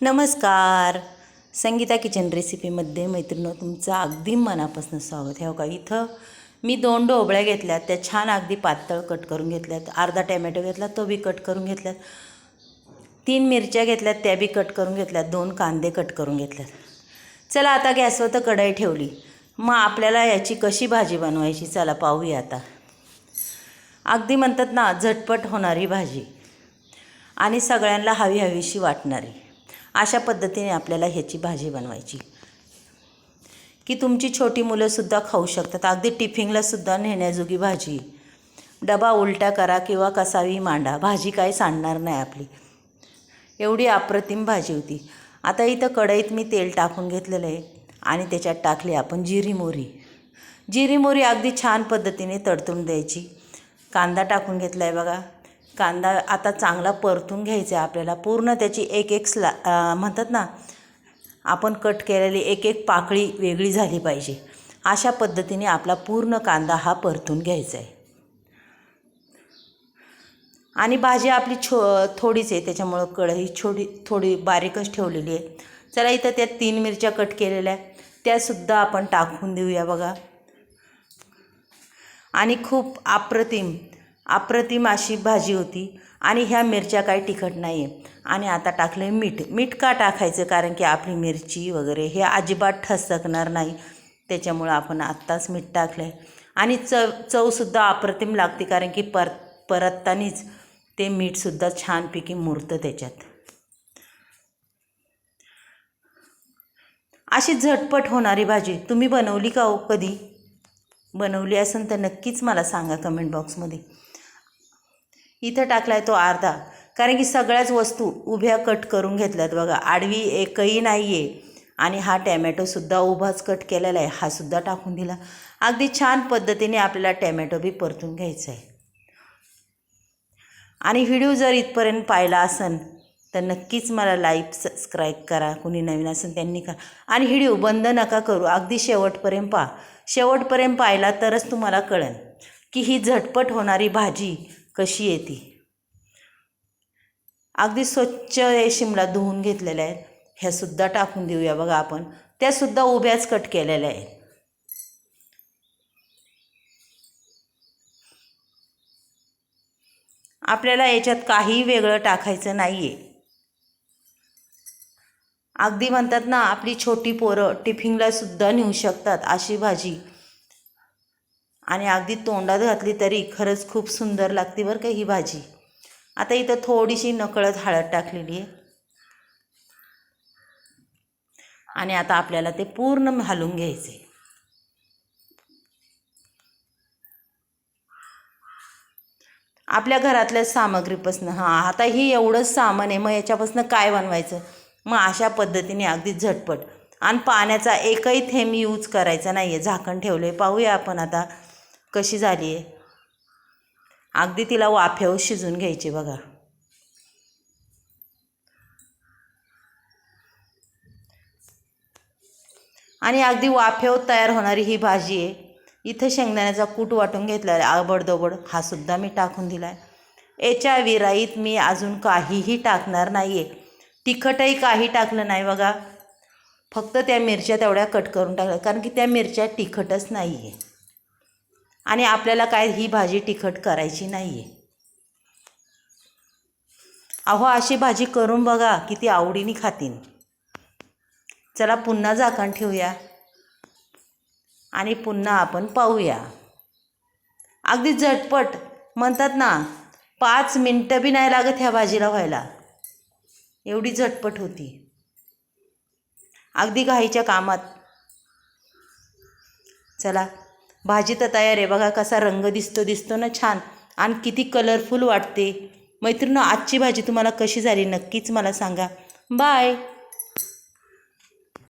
नमस्कार. संगीता किचन रेसिपीमध्ये मैत्रिणं तुमचं अगदी मनापासून स्वागत. आहे हो का इथं मी दोन डोबळ्या घेतल्यात त्या छान अगदी पातळ कट करून घेतल्यात अर्धा टॅमॅटो घेतला तो बी कट करून घेतल्यात तीन मिरच्या घेतल्यात त्या बी कट करून घेतल्यात दोन कांदे कट करून घेतल्यात. चला आता गॅसवर तर कढई ठेवली. मग आपल्याला याची कशी भाजी बनवायची चला पाहूया आता. अगदी म्हणतात ना झटपट होणारी भाजी. आणि सगळ्यांना हवी हवीशी वाटणारी. अशा पद्धतीने आपल्याला ह्याची भाजी बनवायची. की तुमची छोटी मुलंसुद्धा खाऊ शकतात. अगदी टिफिनलासुद्धा नेण्याजोगी भाजी. डबा उलटा करा किंवा कसावी मांडा. भाजी काही सांडणार नाही आपली. एवढी अप्रतिम भाजी होती. आता इथं कढईत मी तेल टाकून घेतलेलं आहे आणि त्याच्यात टाकली आपण जिरी मोरी जिरी मोरी अगदी छान पद्धतीने तडतून द्यायची. कांदा टाकून घेतला आहे बघा. कांदा आता चांगला परतून घ्यायचा आहे आपल्याला. पूर्ण त्याची एक एक स्ला म्हणतात ना आपण कट केलेली एक एक पाकळी वेगळी झाली पाहिजे. अशा पद्धतीने आपला पूर्ण कांदा हा परतून घ्यायचा आहे. आणि भाजी आपली छो थोडीच आहे त्याच्यामुळं कढई छोडी थोडी बारीकच ठेवलेली आहे. चला इथं त्या तीन मिरच्या कट केलेल्या आहे त्यासुद्धा आपण टाकून देऊया बघा. आणि खूप अप्रतिम अप्रतिम अशी भाजी होती आणि ह्या मिरच्या काही तिखट नाही आहे आणि आता टाकलं आहे मीठ. मीठ का टाकायचं? कारण की आपली मिरची वगैरे हे अजिबात ठसकणार नाही. त्याच्यामुळं आपण आत्ताच मीठ टाकलं आहे आणि चव चवसुद्धा अप्रतिम लागते कारण की पर परततानीच ते मीठसुद्धा छानपैकी मुरतं त्याच्यात. अशी झटपट होणारी भाजी. तुम्ही बनवली का हो कधी? बनवली असेल तर नक्कीच मला सांगा कमेंट बॉक्समध्ये इथं टाकला आहे तो अर्धा. कारण की सगळ्याच वस्तू उभ्या कट करून घेतल्यात बघा. आडवी एकही नाही आहे आणि हा टॅमॅटोसुद्धा उभाच कट केलेला आहे. हा सुद्धा टाकून दिला. अगदी छान पद्धतीने आपल्याला टॅमॅटो बी परतून घ्यायचा आहे आणि व्हिडिओ जर इथपर्यंत पाहिला असेल तर नक्कीच मला लाईक सबस्क्राईब करा. कुणी नवीन असेल त्यांनी करा. आणि व्हिडिओ बंद नका करू. अगदी शेवटपर्यंत पहा. शेवटपर्यंत पाहिला तरच तुम्हाला कळेल की ही झटपट होणारी भाजी कशी येते अगदी स्वच्छ हे शिमला धुवून घेतलेल्या आहेत. ह्यासुद्धा टाकून देऊया बघा आपण. त्यासुद्धा उभ्याच कट केलेल्या आहेत. आपल्याला याच्यात काही वेगळं टाकायचं नाही आहे अगदी म्हणतात ना आपली छोटी पोरं टिफिनला सुद्धा नेऊ शकतात अशी भाजी. आणि अगदी तोंडात घातली तरी खरंच खूप सुंदर लागते बरं का ही भाजी. आता इथं थोडीशी नकळत हळद टाकलेली आहे. आणि आता आपल्याला ते पूर्ण घालून घ्यायचे. आपल्या घरातल्या सामग्रीपासून हां आता ही एवढंच सामान आहे मग याच्यापासून काय बनवायचं? मग अशा पद्धतीने अगदी झटपट. आणि पाण्याचा एकही थेंब यूज करायचा नाही आहे झाकण ठेवलं आहे पाहूया आपण आता. कशी झाली? आहे अगदी तिला वाफ्यावर शिजून घ्यायची बघा. आणि अगदी वाफ्यावर तयार होणारी ही भाजी आहे. इथं शेंगदाण्याचा कूट वाटून घेतला आहे आबडदोबड हा सुद्धा मी टाकून दिला आहे याच्या विराईत मी अजून काहीही टाकणार नाही आहे तिखटही काही टाकलं नाही बघा. फक्त त्या मिरच्या तेवढ्या कट करून टाकल्या. कारण की त्या मिरच्या तिखटच नाही आहे आणि आपल्याला काय ही भाजी तिखट करायची नाही आहे अहो अशी भाजी करून बघा किती आवडीने खातीन. चला पुन्हा झाकण ठेवूया. आणि पुन्हा आपण पाहूया. अगदी झटपट म्हणतात ना पाच मिनटं बी नाही लागत ह्या भाजीला व्हायला. एवढी झटपट होती. अगदी घाईच्या कामात. चला भाजी तर तयार आहे. बघा कसा रंग दिसतो दिसतो ना छान. आणि किती कलरफुल वाटते. मैत्रिणी आजची भाजी तुम्हाला कशी झाली नक्कीच मला सांगा. बाय